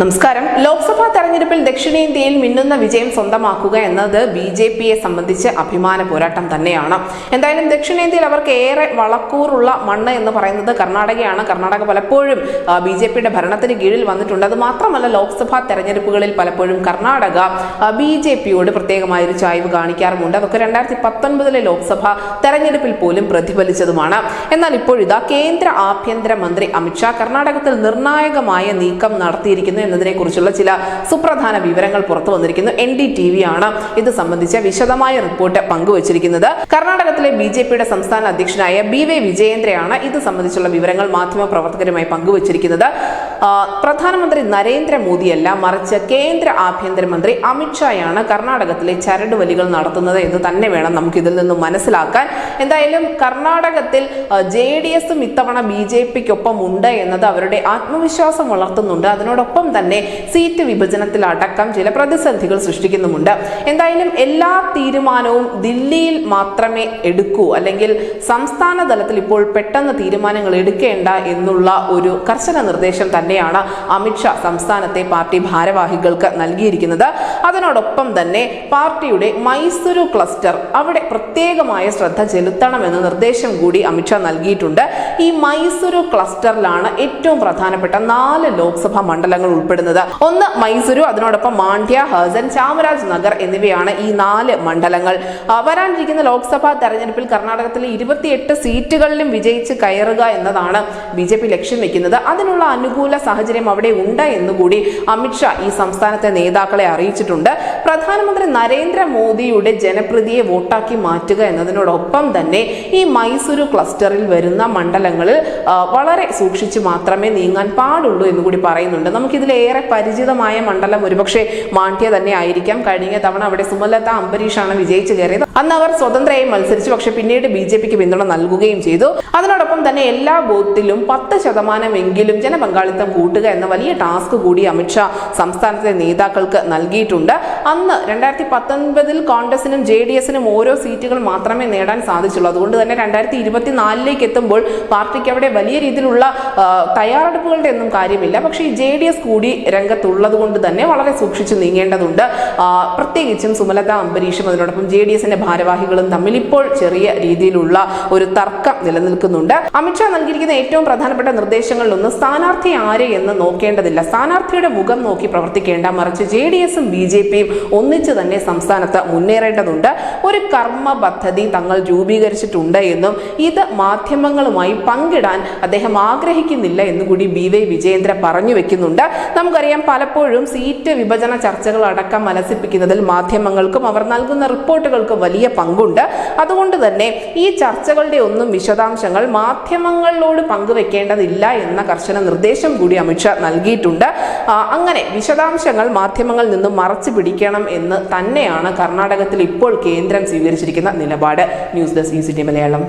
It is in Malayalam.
നമസ്കാരം. ലോക്സഭാ തെരഞ്ഞെടുപ്പിൽ ദക്ഷിണേന്ത്യയിൽ മിന്നുന്ന വിജയം സ്വന്തമാക്കുക എന്നത് ബി ജെ പിയെ സംബന്ധിച്ച് അഭിമാന പോരാട്ടം തന്നെയാണ്. എന്തായാലും ദക്ഷിണേന്ത്യയിൽ അവർക്ക് ഏറെ വളക്കൂറുള്ള മണ്ണ് എന്ന് പറയുന്നത് കർണാടകയാണ്. കർണാടക പലപ്പോഴും ബി ജെ പിയുടെ ഭരണത്തിന് കീഴിൽ വന്നിട്ടുണ്ട്. അത് മാത്രമല്ല ലോക്സഭാ തെരഞ്ഞെടുപ്പുകളിൽ പലപ്പോഴും കർണാടക ബി ജെ പിയോട് പ്രത്യേകമായ ഒരു ചായ്വ് കാണിക്കാറുമുണ്ട്. അതൊക്കെ രണ്ടായിരത്തി പത്തൊൻപതിലെ ലോക്സഭാ തെരഞ്ഞെടുപ്പിൽ പോലും പ്രതിഫലിച്ചതുമാണ്. എന്നാൽ ഇപ്പോഴിതാ കേന്ദ്ര ആഭ്യന്തര മന്ത്രി അമിത്ഷാ കർണാടകത്തിൽ നിർണായകമായ നീക്കം നടത്തിയിരിക്കുന്നു എന്നതിനെ കുറിച്ചുള്ള ചില സുപ്രധാന വിവരങ്ങൾ പുറത്തു വന്നിരിക്കുന്നു. എൻ ഡി ടി വി ആണ്. ഇത് സംബന്ധിച്ച വിശദമായ റിപ്പോർട്ട് പങ്കുവച്ചിരിക്കുന്നത്. കർണാടകത്തിലെ ബി ജെ പിയുടെ സംസ്ഥാന അധ്യക്ഷനായ ബി വൈ വിജയേന്ദ്രയാണ് ഇത് സംബന്ധിച്ചുള്ള വിവരങ്ങൾ മാധ്യമ പ്രവർത്തകരുമായി പങ്കുവച്ചിരിക്കുന്നത്. പ്രധാനമന്ത്രി നരേന്ദ്രമോദിയല്ല മറിച്ച് കേന്ദ്ര ആഭ്യന്തരമന്ത്രി അമിത്ഷായാണ് കർണാടകത്തിലെ ചരടുവലികൾ നടത്തുന്നത് എന്ന് തന്നെ വേണം നമുക്ക് ഇതിൽ നിന്നും മനസ്സിലാക്കാൻ. എന്തായാലും കർണാടകത്തിൽ ജെ ഡി എസും ഇത്തവണ ബി ജെ പിക്കൊപ്പം ഉണ്ട് എന്നത് അവരുടെ ആത്മവിശ്വാസം വളർത്തുന്നുണ്ട്. അതിനോടൊപ്പം തന്നെ സീറ്റ് വിഭജനത്തിലടക്കം ചില പ്രതിസന്ധികൾ സൃഷ്ടിക്കുന്നുമുണ്ട്. എന്തായാലും എല്ലാ തീരുമാനവും ദില്ലിയിൽ മാത്രമേ എടുക്കൂ. അല്ലെങ്കിൽ സംസ്ഥാന തലത്തിൽ ഇപ്പോൾ പെട്ടെന്ന് തീരുമാനങ്ങൾ എടുക്കേണ്ട എന്നുള്ള ഒരു കർശന നിർദ്ദേശം തന്നെയാണ് അമിത്ഷാ സംസ്ഥാനത്തെ പാർട്ടി ഭാരവാഹികൾക്ക് നൽകിയിരിക്കുന്നത്. അതിനോടൊപ്പം തന്നെ പാർട്ടിയുടെ മൈസൂരു ക്ലസ്റ്റർ അവിടെ പ്രത്യേകമായ ശ്രദ്ധ ചെലുത്തണമെന്ന നിർദ്ദേശം കൂടി അമിത്ഷാ നൽകിയിട്ടുണ്ട്. ഈ മൈസൂരു ക്ലസ്റ്ററിലാണ് ഏറ്റവും പ്രധാനപ്പെട്ട നാല് ലോക്സഭാ മണ്ഡലങ്ങൾ ഉൾപ്പെടുന്നത്. ഒന്ന് മൈസൂരു അതിനോടൊപ്പം മാണ്ഡ്യ ഹസൻ ചാമരാജ് നഗർ എന്നിവയാണ് ഈ നാല് മണ്ഡലങ്ങൾ. വരാനിരിക്കുന്ന ലോക്സഭാ തെരഞ്ഞെടുപ്പിൽ കർണാടകത്തിലെ ഇരുപത്തിയെട്ട് സീറ്റുകളിലും വിജയിച്ച് കയറുക എന്നതാണ് ബി ജെ പി ലക്ഷ്യം വെക്കുന്നത്. അതിനുള്ള അനുകൂല സാഹചര്യം അവിടെ ഉണ്ട് എന്നുകൂടി അമിത്ഷാ ഈ സംസ്ഥാനത്തെ നേതാക്കളെ അറിയിച്ചിട്ടുണ്ട്. പ്രധാനമന്ത്രി നരേന്ദ്രമോദിയുടെ ജനപ്രതിയെ വോട്ടാക്കി മാറ്റുക എന്നതിനോടൊപ്പം തന്നെ ഈ മൈസൂരു ക്ലസ്റ്ററിൽ വരുന്ന മണ്ഡലങ്ങളിൽ വളരെ സൂക്ഷിച്ച് മാത്രമേ നീങ്ങാൻ പാടുള്ളൂ എന്ന് കൂടി പറയുന്നുണ്ട് നമുക്കിതിലേറെ പരിചിതമായ മണ്ഡലം ഒരുപക്ഷെ മാണ്ഡ്യ തന്നെ ആയിരിക്കാം. കഴിഞ്ഞ തവണ അവിടെ സുമലത അംബരീഷാണ് വിജയിച്ചു കയറിയത്. അന്ന് അവർ സ്വതന്ത്രയായി മത്സരിച്ചു. പക്ഷെ പിന്നീട് ബി ജെ പിക്ക് പിന്തുണ നൽകുകയും ചെയ്തു. അതിനോടൊപ്പം തന്നെ എല്ലാ ബൂത്തിലും പത്ത് ശതമാനമെങ്കിലും ജനപങ്കാളിത്തം കൂട്ടുക എന്ന വലിയ ടാസ്ക് കൂടി അമിത്ഷാ സംസ്ഥാനത്തെ നേതാക്കൾക്ക് നൽകിയിട്ടുണ്ട്. അന്ന് രണ്ടായിരത്തി പത്തൊൻപതിൽ കോൺഗ്രസിനും ജെ ഡി എസിനും ഓരോ സീറ്റുകൾ മാത്രമേ നേടാൻ സാധിച്ചുള്ളൂ. അതുകൊണ്ട് തന്നെ രണ്ടായിരത്തി ഇരുപത്തിനാലിലേക്ക് എത്തുമ്പോൾ പാർട്ടിക്ക് അവിടെ വലിയ രീതിയിലുള്ള തയ്യാറെടുപ്പുകളുടെ ഒന്നും കാര്യമില്ല. പക്ഷേ ഈ ജെ ഡി എസ് കൂടി രംഗത്തുള്ളത് കൊണ്ട് തന്നെ വളരെ സൂക്ഷിച്ചു നീങ്ങേണ്ടതുണ്ട്. പ്രത്യേകിച്ചും സുമലത അംബരീഷും അതിനോടൊപ്പം ജെ ഡി എസിന്റെ ഭാരവാഹികളും തമ്മിൽ ഇപ്പോൾ ചെറിയ രീതിയിലുള്ള ഒരു തർക്കം നിലനിൽക്കുന്നുണ്ട്. അമിത്ഷാ നൽകിയിരിക്കുന്ന ഏറ്റവും പ്രധാനപ്പെട്ട നിർദ്ദേശങ്ങളിലൊന്ന് സ്ഥാനാർത്ഥി ആരെ എന്ന് നോക്കേണ്ടതില്ല. സ്ഥാനാർത്ഥിയുടെ മുഖം നോക്കി പ്രവർത്തിക്കേണ്ട മറിച്ച് ജെ ഡി എസും ബി ജെ പിയും ഒന്നിച്ചു തന്നെ സംസ്ഥാനത്ത് മുന്നേറേണ്ടതുണ്ട്. ഒരു കർമ്മ പദ്ധതി തങ്ങൾ രൂപീകരിച്ചിട്ടുണ്ട് എന്നും ഇത് മാധ്യമങ്ങളുമായി പങ്കിടാൻ അദ്ദേഹം ആഗ്രഹിക്കുന്നില്ല എന്നുകൂടി ബി വൈ വിജയേന്ദ്ര പറഞ്ഞു വെക്കുന്നുണ്ട്. നമുക്കറിയാം പലപ്പോഴും സീറ്റ് വിഭജന ചർച്ചകൾ അടക്കം മനസ്സിപ്പിക്കുന്നതിൽ മാധ്യമങ്ങൾക്കും അവർ നൽകുന്ന റിപ്പോർട്ടുകൾക്കും വലിയ പങ്കുണ്ട്. അതുകൊണ്ട് തന്നെ ഈ ചർച്ചകളുടെ ഒന്നും വിശദാംശങ്ങൾ മാധ്യമങ്ങളോട് പങ്കുവെക്കേണ്ടതില്ല എന്ന കർശന നിർദ്ദേശം കൂടി അമിത്ഷാ നൽകിയിട്ടുണ്ട്. അങ്ങനെ വിശദാംശങ്ങൾ മാധ്യമങ്ങളിൽ നിന്നും മറച്ചു പിടിക്കണം എന്ന് തന്നെയാണ് കർണാടകത്തിൽ ഇപ്പോൾ കേന്ദ്രം സ്വീകരിച്ചിരിക്കുന്ന നിലപാട്. News desk E city Malayalam.